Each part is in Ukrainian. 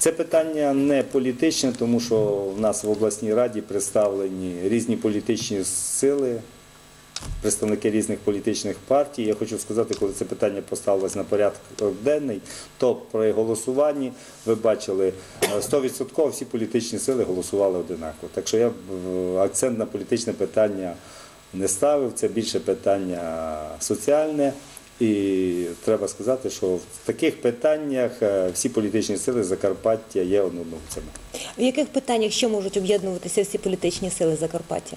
Це питання не політичне, тому що в нас в обласній раді представлені різні політичні сили, представники різних політичних партій. Я хочу сказати, коли це питання поставилось на порядок денний, то при голосуванні ви бачили е, 100% всі політичні сили голосували одинаково. Так що я е, акцент на політичне питання не ставив. Це більше питання соціальне. І треба сказати, що в таких питаннях е, всі політичні сили Закарпаття є однодумцями. В яких питаннях що можуть об'єднуватися всі політичні сили Закарпаття?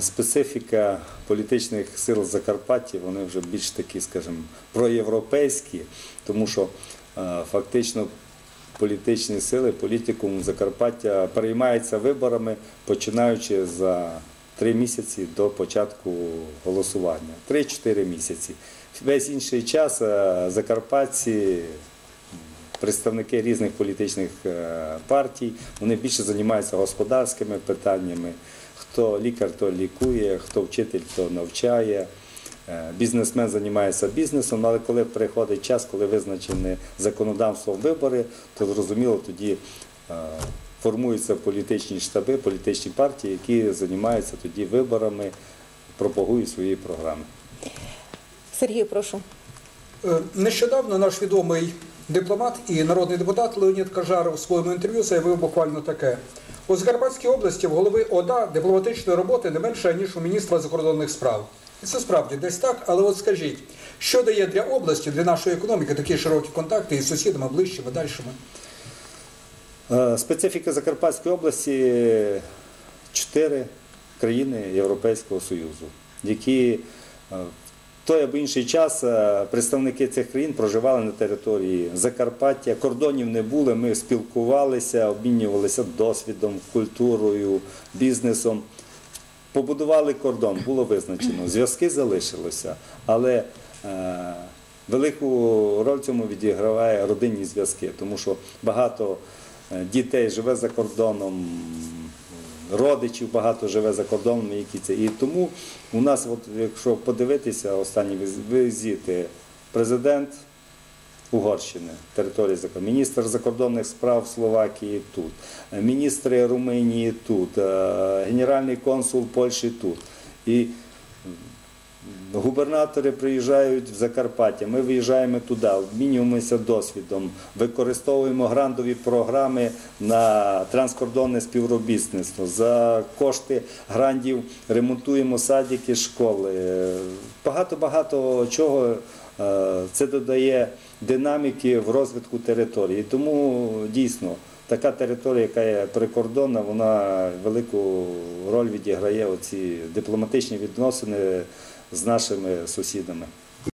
Специфіка політичних сил Закарпаття, вони вже більш такі, скажімо, проєвропейські, тому що е, фактично політичні сили, політикум Закарпаття переймається виборами, починаючи за три місяці до початку голосування. Три-чотири місяці. Весь інший час е, закарпатці представники різних політичних е, партій, вони більше займаються господарськими питаннями. Хто лікар, то лікує, хто вчитель, то навчає. Е, Бізнесмен займається бізнесом, але коли приходить час, коли визначені законодавством вибори, то зрозуміло тоді формуються політичні штаби, політичні партії, які займаються тоді виборами, пропагують свої програми. Сергій, прошу. Е, Нещодавно наш відомий дипломат і народний депутат Леонід Кажаров у своєму інтерв'ю заявив буквально таке. У Закарпатській області в голови ОДА дипломатичної роботи не менше, ніж у міністра закордонних справ. І це справді десь так, але от скажіть, що дає для області, для нашої економіки такі широкі контакти із сусідами, ближчими, дальшими? Е, Специфіка Закарпатської області чотири країни Європейського Союзу, які е, в той або інший час е, представники цих країн проживали на території Закарпаття. Кордонів не було, ми спілкувалися, обмінювалися досвідом, культурою, бізнесом. Побудували кордон, було визначено. Зв'язки залишилися, але велику роль цьому відіграває родинні зв'язки, тому що багато дітей живе за кордоном, родичів багато живе за кордоном, які це. І тому у нас, от, якщо подивитися, останні візити президент Угорщини, території міністр закордонних справ Словакії тут, е, міністри Румунії тут, е, генеральний консул Польщі тут. І Губернатори приїжджають в Закарпаття, ми виїжджаємо туди, обмінюємося досвідом, використовуємо грантові програми на транскордонне співробітництво. За кошти грантів ремонтуємо садики, школи. Багато-багато чого е, це додає динаміки в розвитку території. Тому дійсно така територія, яка є прикордонна, вона велику роль відіграє оці дипломатичні відносини з нашими сусідами.